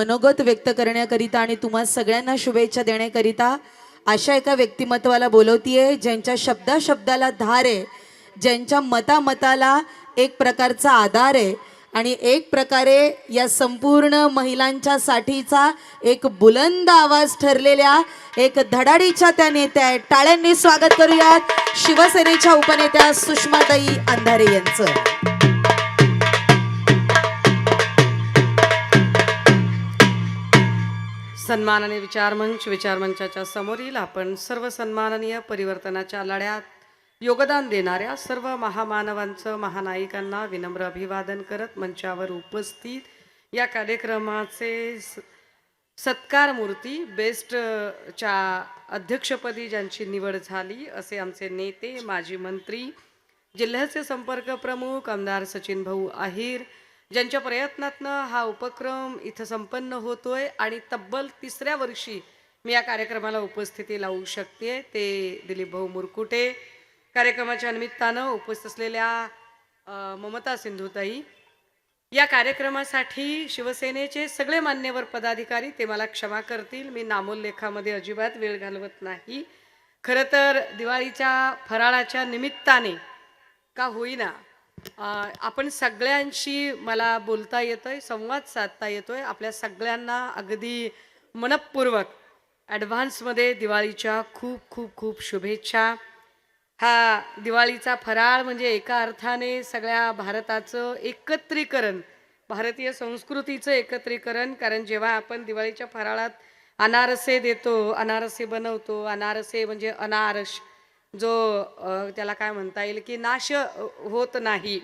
मनोगत व्यक्त करण्याकरिता आणि तुम्हा सगळ्यांना शुभेच्छा देण्याकरिता अशा एका व्यक्तिमत्वाला बोलवतीये ज्यांच्या शब्दा शब्दाला धार आहे ज्यांच्या मतामताला एक प्रकारचा आधार आहे आणि एक प्रकारे या संपूर्ण महिलांच्या साठीचा एक बुलंद आवाज ठरलेल्या एक धडाडीच्या त्या नेत्या आहेत. टाळ्यांनी स्वागत करूयात शिवसेनेच्या उपनेत्या सुषमाताई अंधारे यांचं. सन्मानाने विचारमंच विचारमंचाच्या समोरील आपण सर्व सन्माननीय परिवर्तनाच्या लढ्यात योगदान देणाऱ्या सर्व महामानवांचं महानायिकांना विनम्र अभिवादन करत मंचावर उपस्थित या कार्यक्रमाचे स- सत्कार मूर्ती बेस्टच्या अध्यक्षपदी ज्यांची निवड झाली असे आमचे नेते माजी मंत्री जिल्ह्याचे संपर्क प्रमुख आमदार सचिन भाऊ आहिर ज्यांच्या प्रयत्नातनं हा उपक्रम इथं संपन्न होतोय आणि तब्बल तिसऱ्या वर्षी मी या कार्यक्रमाला उपस्थिती लावू शकते. ते दिलीप भाऊ मुरकुटे कार्यक्रमाच्या निमित्तानं उपस्थित असलेल्या ममता सिंधुताई. या कार्यक्रमासाठी शिवसेनेचे सगळे मान्यवर पदाधिकारी ते मला क्षमा करतील. मी नामोल्लेखामध्ये अजिबात वेळ घालवत नाही. खरं तर दिवाळीच्या फराळाच्या निमित्ताने का होईना आपण सगळ्यांशी मला बोलता येतोय संवाद साधता येतोय. आपल्या सगळ्यांना अगदी मनपूर्वक ॲडव्हान्समध्ये दिवाळीच्या खूप खूप खूप शुभेच्छा. हा दिवाळीचा फराळ म्हणजे एका अर्थाने सगळ्या भारताचं एकत्रीकरण भारतीय संस्कृतीचं एकत्रीकरण. कारण जेव्हा आपण दिवाळीच्या फराळात अनारसे देतो अनारसे बनवतो अनारसे म्हणजे अनारस जो त्याला काय म्हणता येईल की नाश होत नाही.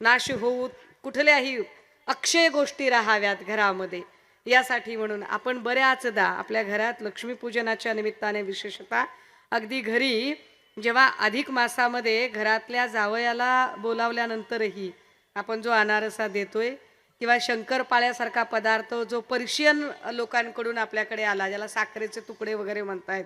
नाश होऊ कुठल्याही अक्षय गोष्टी राहाव्यात घरामध्ये. यासाठी म्हणून आपण बऱ्याचदा आपल्या घरात लक्ष्मीपूजनाच्या निमित्ताने विशेषतः अगदी घरी जेव्हा अधिक मासामध्ये घरातल्या जावयाला बोलावल्यानंतरही आपण जो अनारसा देतोय किंवा शंकरपाळ्यासारखा पदार्थ जो पर्शियन लोकांकडून आपल्याकडे आला ज्याला साखरेचे तुकडे वगैरे म्हणतायत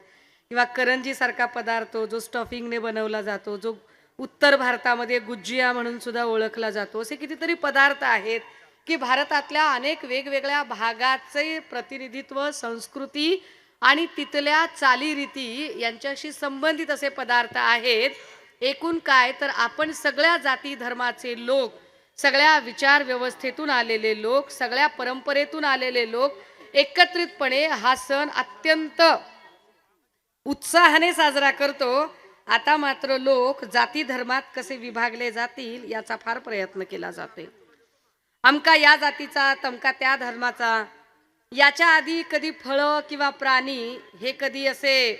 किंवा करंजीसारखा पदार्थ जो स्टफिंगने बनवला जातो जो उत्तर भारतामध्ये गुज्जिया म्हणून सुद्धा ओळखला जातो असे कितीतरी पदार्थ आहेत की भारतातल्या अनेक वेगवेगळ्या भागाचे प्रतिनिधित्व संस्कृती आणि तिथल्या चालीरीती यांच्याशी संबंधित असे पदार्थ आहेत. एकूण काय तर आपण सगळ्या जाती धर्माचे लोक सगळ्या विचार व्यवस्थेतून आलेले लोक सगळ्या परंपरेतून आलेले लोक एकत्रितपणे हा सण अत्यंत उत्साहाने साजरा करतो. आता मात्र लोक जाती धर्मात कसे विभागले जातील याचा फार प्रयत्न केला जातोय. अमका या जातीचा तमका त्या धर्माचा. याच्या आधी कधी फळं किंवा प्राणी हे कधी असे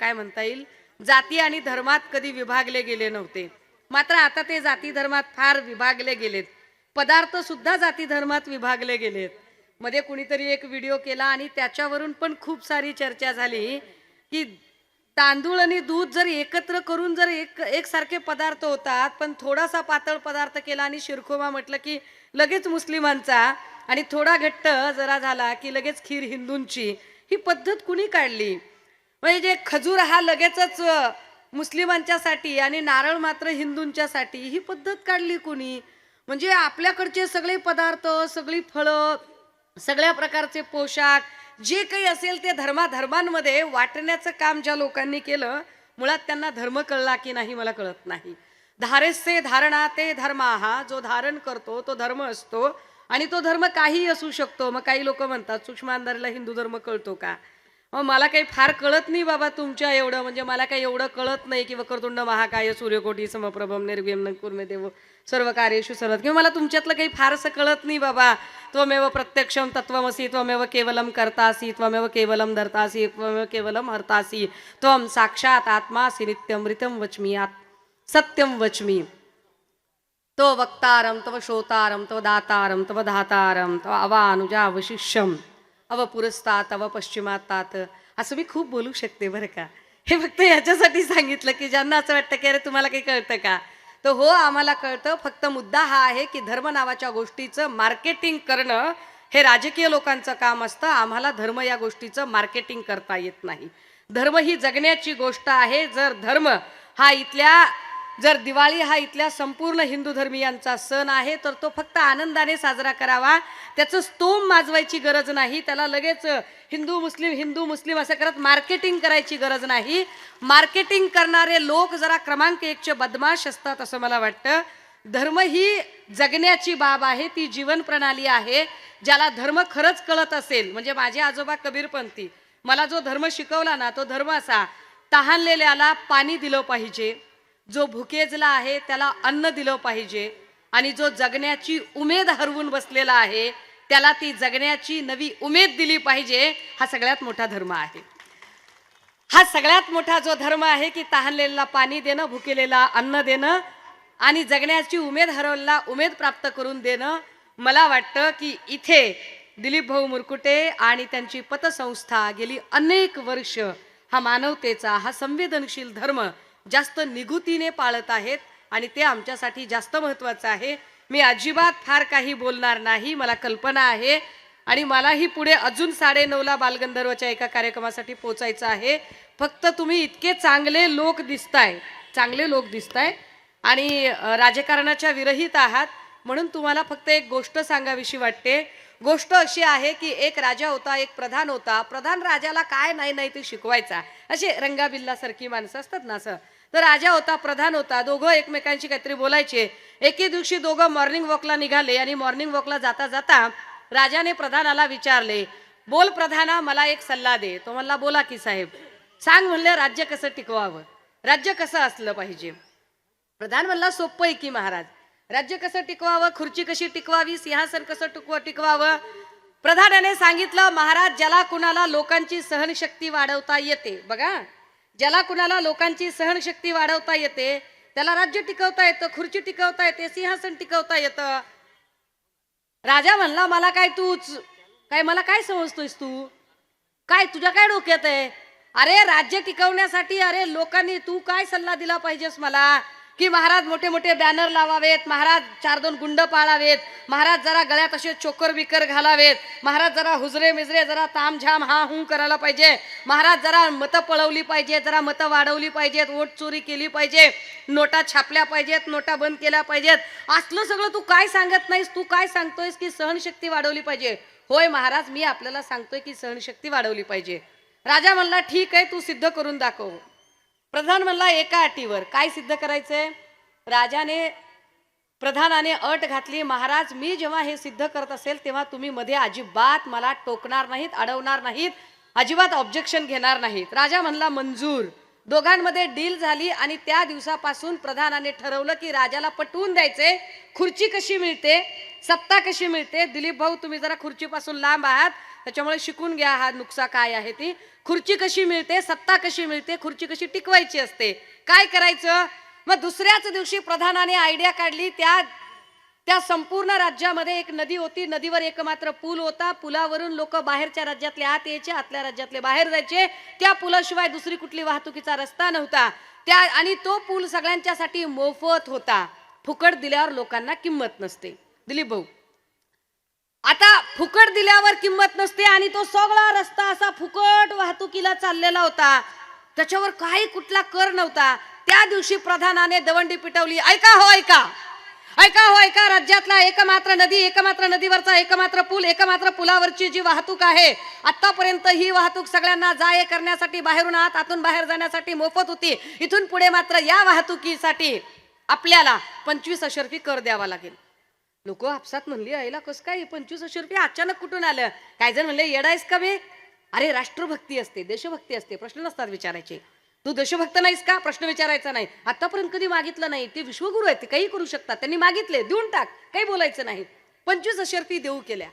काय म्हणता येईल जाती आणि धर्मात कधी विभागले गेले नव्हते. मात्र आता ते जाती धर्मात फार विभागले गेलेत. पदार्थ सुद्धा जाती धर्मात विभागले गेलेत. मध्ये कुणीतरी एक व्हिडिओ केला आणि त्याच्यावरून पण खूप सारी चर्चा झाली की तांदूळ आणि दूध जर एकत्र करून जर एक एकसारखे पदार्थ होतात पण थोडासा पातळ पदार्थ केला आणि शिरखोबा म्हटलं की लगेच मुस्लिमांचा आणि थोडा घट्ट जरा झाला की लगेच खीर हिंदूंची ही पद्धत कुणी काढली? म्हणजे जे खजूर हा लगेचच मुस्लिमांच्यासाठी आणि नारळ मात्र हिंदूंच्यासाठी ही पद्धत काढली कुणी? म्हणजे आपल्याकडचे सगळे पदार्थ सगळी फळं सगळ्या प्रकारचे पोशाख जे काही असेल ते धर्माधर्मांमध्ये वाटण्याचं काम ज्या लोकांनी केलं मुळात त्यांना धर्म कळला की नाही मला कळत नाही. धारेसे धारणा ते धर्म हा जो धारण करतो तो धर्म असतो आणि तो धर्म काही असू शकतो. मग काही लोक म्हणतात सूक्ष्मांधारीला हिंदू धर्म कळतो का? मग मला काही फार कळत नाही बाबा तुमच्या एवढं म्हणजे मला काही एवढं कळत नाही की वक्रतुंड महाकाय सूर्यकोटी समप्रभम निर्गेम कुर्मे देव सर्व कार्येषु सर्व किंवा मला तुमच्यातलं काही फारसं कळत नाही बाबा. त्वमेव प्रत्यक्षम तत्वमसी त्वमेव केवलम करतासी त्वमेव केवलम धरतासी त्वमेव केवलम हरतासी त्वम साक्षात आत्मासी नित्यमृतम वचमी आत सत्यम वचमी। तो वक्तारम तव श्रोतारम तव दातारम तव धातारम तव अवानुजा वशिष्यम अव पुरस्तात अव पश्चिमातात असं मी खूप बोलू शकते बरं का. हे फक्त याच्यासाठी सांगितलं की ज्यांना असं वाटतं की अरे तुम्हाला काही कळतं का? तर हो आम्हाला कळतं. फक्त मुद्दा हा आहे की धर्म नावाच्या गोष्टीचं मार्केटिंग करणं हे राजकीय लोकांचं काम असतं. आम्हाला धर्म या गोष्टीचं मार्केटिंग करता येत नाही. धर्म ही जगण्याची गोष्ट आहे. जर धर्म हा इथल्या जर दिवाळी हा इथल्या संपूर्ण हिंदू धर्मियांचा सण आहे तर तो फक्त आनंदाने साजरा करावा. त्याचं स्तोम माजवायची गरज नाही. त्याला लगेच हिंदू मुस्लिम हिंदू मुस्लिम असं करत मार्केटिंग करायची गरज नाही. मार्केटिंग करणारे लोक जरा क्रमांक एकचे बदमाश असतात असं मला वाटतं. धर्म ही जगण्याची बाब आहे ती जीवन प्रणाली आहे ज्याला धर्म खरंच कळत असेल. म्हणजे माझे आजोबा कबीरपंथी. मला जो धर्म शिकवला ना तो धर्म असा तहानलेल्याला पाणी दिलं पाहिजे. जो भुकेजला आहे त्याला अन्न दिलं पाहिजे आणि जो जगण्याची उमेद हरवून बसलेला आहे त्याला ती जगण्याची नवी उमेद दिली पाहिजे हा सगळ्यात मोठा धर्म आहे. हा सगळ्यात मोठा जो धर्म आहे की तहानलेला पाणी देणं भुकेलेला अन्न देणं आणि जगण्याची उमेद हरवलेला उमेद प्राप्त करून देणं मला वाटतं की इथे दिलीप भाऊ मुरकुटे आणि त्यांची पतसंस्था गेली अनेक वर्ष हा मानवतेचा हा संवेदनशील धर्म जास्त निगुतीने पाळत आहेत आणि ते आमच्यासाठी जास्त महत्त्वाचं आहे. मी अजिबात फार काही बोलणार नाही मला कल्पना आहे. आणि मलाही पुढे अजून साडेनऊला बालगंधर्वच्या एका कार्यक्रमासाठी पोचायचं आहे. फक्त तुम्ही इतके चांगले लोक दिसताय चांगले लोक दिसताय. आणि राजकारणाच्या विरहित आहात. म्हणून तुम्हाला फक्त एक गोष्ट सांगावीशी वाटते. गोष्ट अशी आहे की एक राजा होता एक प्रधान होता. प्रधान राजाला काय नाही नाही ते शिकवायचा. असे रंगाबिल्लासारखी माणसं असतात ना असं. तर राजा होता प्रधान होता दोघं एकमेकांशी काहीतरी बोलायचे. एके दिवशी दोघं मॉर्निंग वॉकला निघाले आणि मॉर्निंग वॉकला जाता जाता राजाने प्रधानाला विचारले बोल प्रधाना मला एक सल्ला दे. तो म्हणला बोला की साहेब. सांग म्हणले राज्य कसं टिकवावं? राज्य कसं असलं पाहिजे? प्रधान म्हणला सोपं आहे की महाराज. राज्य कसं टिकवावं? खुर्ची कशी टिकवावी? सिंहासन कसं टिकवा टिकवावं? प्रधानाने सांगितलं महाराज ज्याला कुणाला लोकांची सहनशक्ती वाढवता येते. बघा ज्याला कुणाला लोकांची सहनशक्ती वाढवता येते त्याला राज्य टिकवता येतं खुर्ची टिकवता येते सिंहासन टिकवता येतं. राजा म्हणला मला काय तूच? काय मला काय समजतोयस तू? काय तुझ्या काय डोक्यात आहे? अरे राज्य टिकवण्यासाठी अरे लोकांनी तू काय सल्ला दिला पाहिजेस मला? की महाराज मोठे मोठे बॅनर लावावेत महाराज चार दोन गुंड पाळावेत महाराज जरा गळ्यात असे चोकर विकर घालावेत महाराज जरा हुजरे मिजरे जरा तामझाम हा हूं करायला पाहिजे महाराज जरा मतं पळवली पाहिजे जरा मतं वाढवली पाहिजेत वोट चोरी केली पाहिजे नोटा छापल्या पाहिजेत नोटा बंद केल्या पाहिजेत असलं सगळं तू काय सांगत नाहीस तू काय सांगतोयस की सहनशक्ती वाढवली पाहिजे? होय महाराज मी आपल्याला सांगतोय की सहनशक्ती वाढवली पाहिजे. राजा म्हणला ठीक आहे तू सिद्ध करून दाखव. प्रधान म्हणला एका अटीवर. काय सिद्ध करायचंय? राजाने प्रधानाने अट घातली. महाराज मी जेव्हा हे सिद्ध करत असेल तेव्हा तुम्ही मध्ये अजिबात मला टोकणार नाहीत अडवणार नाहीत अजिबात ऑब्जेक्शन घेणार नाहीत. राजा म्हणला मंजूर. दोघांमध्ये डील झाली आणि त्या दिवसापासून प्रधानाने ठरवलं की राजाला पटवून द्यायचे. खुर्ची कशी मिळते? सत्ता कशी मिळते? दिलीप भाऊ तुम्ही जरा खुर्चीपासून लांब आहात. त्याच्यामुळे शिकून घ्या हा नुकसा काय आहे ती. खुर्ची कशी मिळते? सत्ता कशी मिळते? खुर्ची कशी टिकवायची असते? काय करायचं? मग दुसऱ्याच दिवशी प्रधानाने आयडिया काढली. त्या त्या संपूर्ण राज्यामध्ये एक नदी होती. नदीवर एकमात्र पूल होता. पुलावरून लोक बाहेरच्या राज्यातले आत यायचे आतल्या राज्यातले बाहेर जायचे. त्या पुलाशिवाय दुसरी कुठली वाहतुकीचा रस्ता नव्हता. त्या आणि तो पूल सगळ्यांच्यासाठी मोफत होता. फुकट दिल्यावर लोकांना किंमत नसते. दिलीप भाऊ. आता फुकट दिल्यावर किंमत नसते आणि तो सगळा रस्ता असा फुकट वाहतुकीला चाललेला होता. त्याच्यावर काही कुठला कर नव्हता. त्या दिवशी प्रधानाने दवंडी पिटवली. ऐका हो ऐका. ऐका हो ऐका. राज्यातला एकमात्र नदी एकमात्र नदीवरचा एकमात्र पूल एकमात्र पुलावरची जी वाहतूक आहे आतापर्यंत ही वाहतूक सगळ्यांना जा ये करण्यासाठी बाहेरून आत आतून बाहेर जाण्यासाठी मोफत होती. इथून पुढे मात्र या वाहतुकीसाठी आपल्याला पंचवीस अशर्फी कर द्यावा लागेल. लोक आपसात म्हणली आईला कस काय पंचवीस अशे रुपये अचानक कुठून आलं? काय जण म्हणले येडायस का बे? अरे राष्ट्रभक्ती असते देशभक्ती असते. प्रश्न नसतात विचारायचे. तू देशभक्त नाहीस का? प्रश्न विचारायचा नाही. आतापर्यंत कधी मागितलं नाही. ते विश्वगुरु आहेत ते काही करू शकतात. त्यांनी मागितले देऊन टाक. काही बोलायचं नाही. पंचवीस अशर्फी देऊ केल्या.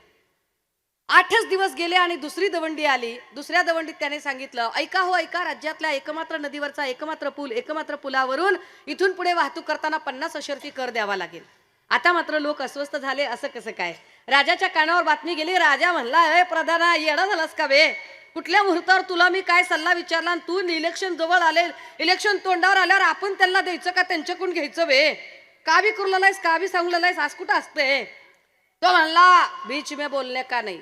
आठच दिवस गेले आणि दुसरी दवंडी आली. दुसऱ्या दवंडीत त्याने सांगितलं ऐका हो ऐका. राज्यातल्या एकमात्र नदीवरचा एकमात्र पूल एकमात्र पुलावरून इथून पुढे वाहतूक करताना पन्नास अशर्फी कर द्यावा लागेल. आता मात्र लोक अस्वस्थ झाले. असं कसं काय? राजाच्या कानावर बातमी गेली. राजा म्हणला अय प्रधाना येडा झालास का बे? कुठल्या मुहूर्तावर तुला मी काय सल्ला विचारला आणि तू इलेक्शन जवळ आले इलेक्शन तोंडावर आल्यावर आपण त्यांना द्यायचं का? त्यांच्याकडून घ्यायचं वे. का बी करू लायस का बी सांगू लायस आज कुठं असते? तो म्हणला बीच में बोलने का नहीं.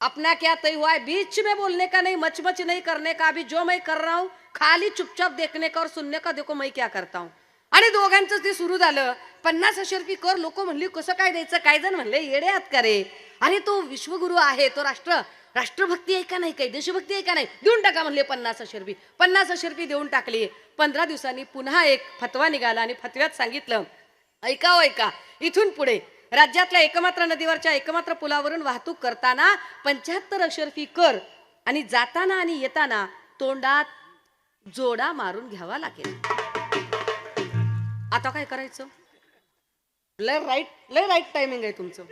अपना क्या तय हुआ है? बीच में बोलने का नहीं मच मच नहीं करने का। अभी जो मैं कर रहा हूँ खाली चुपचाप देखने का और सुनने का देखो मैं क्या करता हूँ. आणि दोघांचं ते सुरू झालं. पन्नास रुपये कर लोक म्हणली कसं काय द्यायचं? काय जण म्हणले येडे आत का रे? अरे तो विश्वगुरु आहे तो राष्ट्र राष्ट्रभक्ती आहे का नाही? काही देशभक्ती आहे का नाही? देऊन टाका म्हणले पन्नास रुपये पन्नास रुपये देऊन टाकली. पंधरा दिवसांनी पुन्हा एक फतवा निघाला आणि फतव्यात सांगितलं ऐका ऐका. इथून पुढे. राज्यातल्या एकमात्र नदीवरच्या एकमात्र पुलावरून वाहतूक करताना पंच्याहत्तर अशर्फी कर आणि जाताना आणि येताना तोंडात जोडा मारून घ्यावा लागेल. आता काय करायचं? लय राईट लय राईट टायमिंग आहे तुमचं.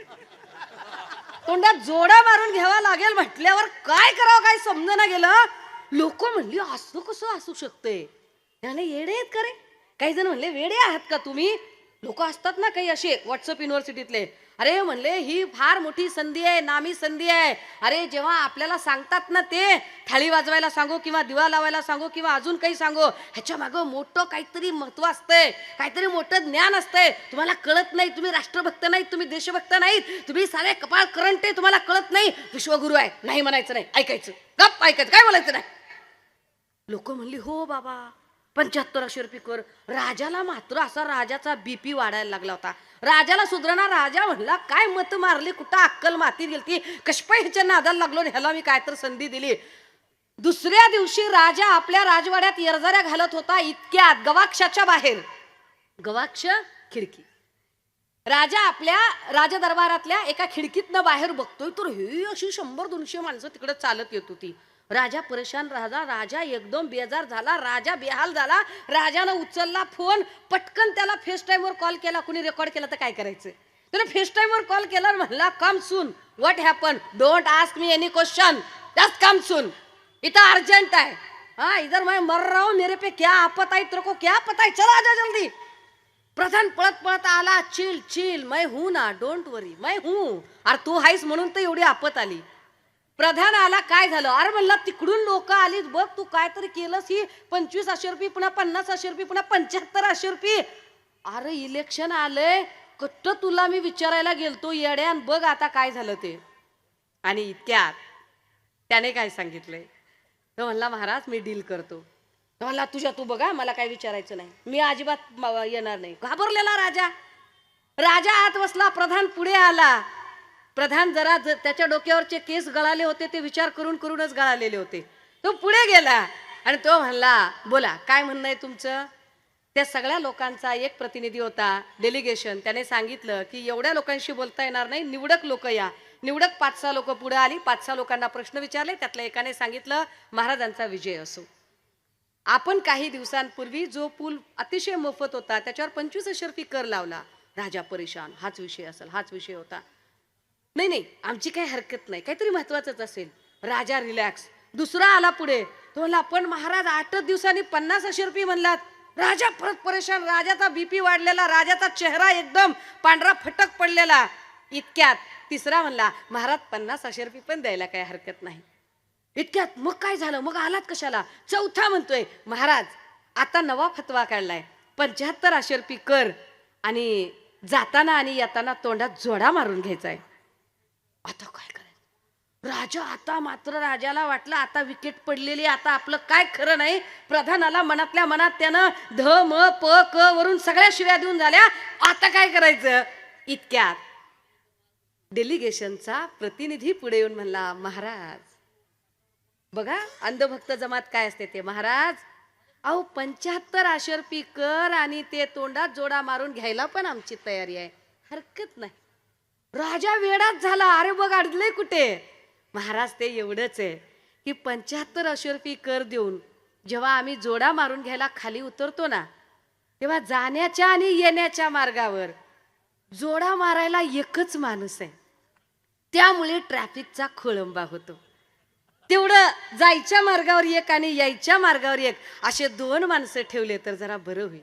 तोंडात जोडा मारून घ्यावा लागेल म्हटल्यावर काय करावं काय समजना गेलं? लोक म्हणली असं कसं असू शकतंय? त्याने येडे आहेत का रे? काही जण म्हणले वेडे आहात का तुम्ही? लोक असतात ना काही असे व्हॉट्सअप युनिव्हर्सिटीतले अरे म्हणले ही फार मोठी संधी आहे नामी संधी आहे. अरे जेव्हा आपल्याला सांगतात ना ते थाळी वाजवायला सांगू किंवा दिवा लावायला सांगू किंवा अजून काही सांगू ह्याच्या मागं मोठं काहीतरी महत्त्व असतंय काहीतरी मोठं ज्ञान असतंय. तुम्हाला कळत नाही तुम्ही राष्ट्रभक्त नाहीत तुम्ही देशभक्त नाहीत तुम्ही सारे कपाळ करंट आहे तुम्हाला कळत नाही. विश्वगुरु आहे नाही म्हणायचं नाही ऐकायचं. गप ऐकायचं. काय बोलायचं नाही? लोक म्हणली हो बाबा. पंच्याहत्तर अक्षर रुपये कर. राजाला मात्र असा राजाचा बीपी वाढायला लागला होता. राजाला सुधरणार राजा म्हणला काय मत मारली? कुठं अक्कल माती गेलती कशपाई ह्याच्या नादाला लागलो आणि ह्याला मी काय तर संधी दिली. दुसऱ्या दिवशी राजा आपल्या राजवाड्यात येरजाऱ्या घालत होता इतक्यात गवाक्षाच्या बाहेर. गवाक्ष खिडकी. राजा आपल्या राजदरबारातल्या एका खिडकीतनं बाहेर बघतोय तर ही अशी शंभर दोनशे माणसं तिकडे चालत येत होती. राजा परेशान राजा राजा एकदम बेजार झाला राजा बेहाल झाला राजानं उचलला फोन पटकन त्याला फेस टाईमवर कॉल केला कुणी रेकॉर्ड केला तर काय करायचं? त्यानं फेस टाईमवर कॉल केला म्हणला come soon what happen don't ask me any question just come soon इथं अर्जंट आहे. हाँ इधर मैं मर रहा हूं मेरे पे क्या आपत आई तेरे को क्या पता है चला आजा जल्दी. प्रधान पळत पळत आला चिल चिल मैं हूं ना डोंट वरी मैं हूं. अरे तू हायस म्हणून तर एवढी आपत आली. प्रधान आला काय झालं? अरे म्हणला तिकडून लोक आलीत बघ तू काय तरी केलंस ही. पंचवीस अशे रुपये पुन्हा पन्नास अशे रुपये पुन्हा पंच्याहत्तर अशे रुपये. अरे इलेक्शन आलंय. कट्ट तुला मी विचारायला गेलतो येड्यान बघ आता काय झालं ते. आणि इतक्यात त्याने काय सांगितलंय? तो म्हणला महाराज मी डील करतो. तो म्हणला तुझ्या तू बघा मला काय विचारायचं नाही. मी अजिबात येणार नाही. घाबरलेला राजा. राजा आत बसला प्रधान पुढे आला. प्रधान जरा त्याच्या डोक्यावरचे केस गळाले होते ते विचार करून करूनच गळालेले होते. तो पुढे गेला आणि तो म्हणला बोला काय म्हणणं आहे तुमचं? त्या सगळ्या लोकांचा एक प्रतिनिधी होता डेलिगेशन त्याने सांगितलं की एवढ्या लोकांशी बोलता येणार नाही निवडक लोक या. निवडक पाच सहा लोक पुढे आली पाच सहा लोकांना प्रश्न विचारले. त्यातल्या एकाने सांगितलं महाराजांचा विजय असो. आपण काही दिवसांपूर्वी जो पूल अतिशय मोफत होता त्याच्यावर पंचवीस शर्फी कर लावला. राजा परेशान. हाच विषय असेल हाच विषय होता. नाही नाही आमची काही हरकत नाही. काहीतरी महत्वाचंच असेल. राजा रिलॅक्स दुसरा आला पुढे. तो म्हणला पण महाराज आठच दिवसांनी पन्नास अशे रुपये म्हणलात. राजा परत परेशान. राजाचा बीपी वाढलेला. राजाचा चेहरा एकदम पांढरा फटक पडलेला. इतक्यात तिसरा म्हणला महाराज पन्नास असे रुपये पण द्यायला काही हरकत नाही. इतक्यात मग काय झालं? मग आलात कशाला? चौथा म्हणतोय महाराज आता नवा फतवा काढलाय. पंच्याहत्तर अशे रुपये कर आणि जाताना आणि येताना तोंडात जोडा मारून घ्यायचा आहे आता काय करायचं? राजा आता मात्र राजाला वाटलं आता विकेट पडलेली आता आपलं काय खरं नाही? प्रधानाला मनातल्या मनात त्यानं ध म प क वरून सगळ्या शिव्या देऊन झाल्या. आता काय करायचं? इतक्यात डेलिगेशनचा प्रतिनिधी पुढे येऊन म्हणला महाराज बघा अंधभक्त जमात काय असते ते महाराज? अहो पंच्याहत्तर आशर्पी कर आणि ते तोंडात जोडा मारून घ्यायला पण आमची तयारी आहे. हरकत नाही. राजा वेडाच झाला. अरे बघ अडलंय कुठे? महाराज ते एवढंच आहे की पंच्याहत्तर अशर्पी कर देऊन जेव्हा आम्ही जोडा मारून घ्यायला खाली उतरतो ना तेव्हा जाण्याच्या आणि येण्याच्या मार्गावर जोडा मारायला एकच माणूस आहे. त्यामुळे ट्रॅफिकचा खोळंबा होतो. तेवढं जायच्या मार्गावर एक आणि यायच्या मार्गावर एक असे दोन माणसं ठेवले तर जरा बरं होईल.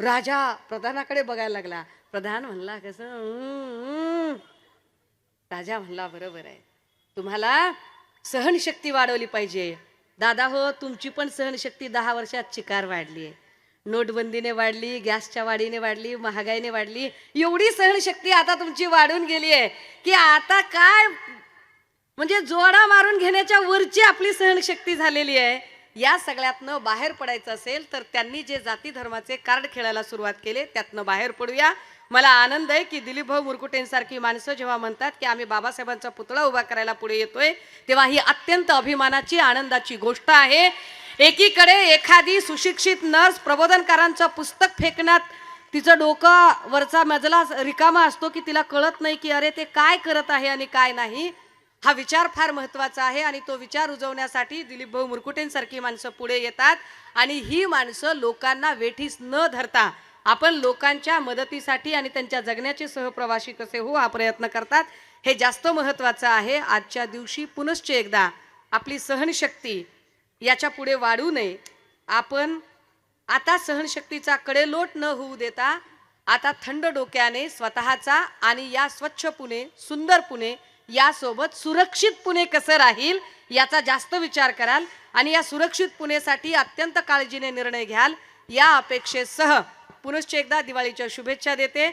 राजा प्रधानाकडे बघायला लागला. प्रधान म्हणला कसं राजा म्हणला बरोबर आहे. तुम्हाला सहनशक्ती वाढवली पाहिजे. दादा हो तुमची पण सहनशक्ती दहा वर्षात चिकार वाढली आहे. नोटबंदीने वाढली गॅसच्या वाढीने वाढली महागाईने वाढली एवढी सहनशक्ती आता तुमची वाढून गेली आहे की आता काय म्हणजे जोडा मारून घेण्याच्या वरची आपली सहनशक्ती झालेली आहे. या सगळ्यातनं बाहेर पडायचं असेल तर त्यांनी जे जाती धर्माचे कार्ड खेळायला सुरुवात केले त्यातनं बाहेर पडूया. मला आनंद आहे की दिलीप भाऊ मुरकुटेंसारखी माणसं जेव्हा म्हणतात की आम्ही बाबासाहेबांचा पुतळा उभा करायला पुढे येतोय तेव्हा ही अत्यंत अभिमानाची आनंदाची गोष्ट आहे. एकीकडे एखादी सुशिक्षित नर्स प्रबोधनकारांचं पुस्तक फेकण्यात तिचं डोकं वरचा मजला रिकामा असतो की तिला कळत नाही की अरे ते काय करत आहे आणि काय नाही हा विचार फार महत्त्वाचा आहे आणि तो विचार रुजवण्यासाठी दिलीप भाऊ मुरकुटेंसारखी माणसं पुढे येतात आणि ही माणसं लोकांना वेठीस न धरता आपण लोकांच्या मदतीसाठी आणि त्यांच्या जगण्याचे सहप्रवासी कसे हो हा प्रयत्न करतात. हे जास्त महत्वाचं आहे. आजच्या दिवशी पुनश्च एकदा आपली सहनशक्ती याच्यापुढे वाढू नये. आपण आता सहनशक्तीचा कडेलोट न होऊ देता आता थंड डोक्याने स्वतःचा आणि या स्वच्छ पुणे सुंदर पुणे यासोबत सुरक्षित पुणे कसं राहील याचा जास्त विचार कराल आणि या सुरक्षित पुणेसाठी अत्यंत काळजीने निर्णय घ्याल. या अपेक्षेसह पुनश्च एकदा दिवाळीच्या शुभेच्छा देते.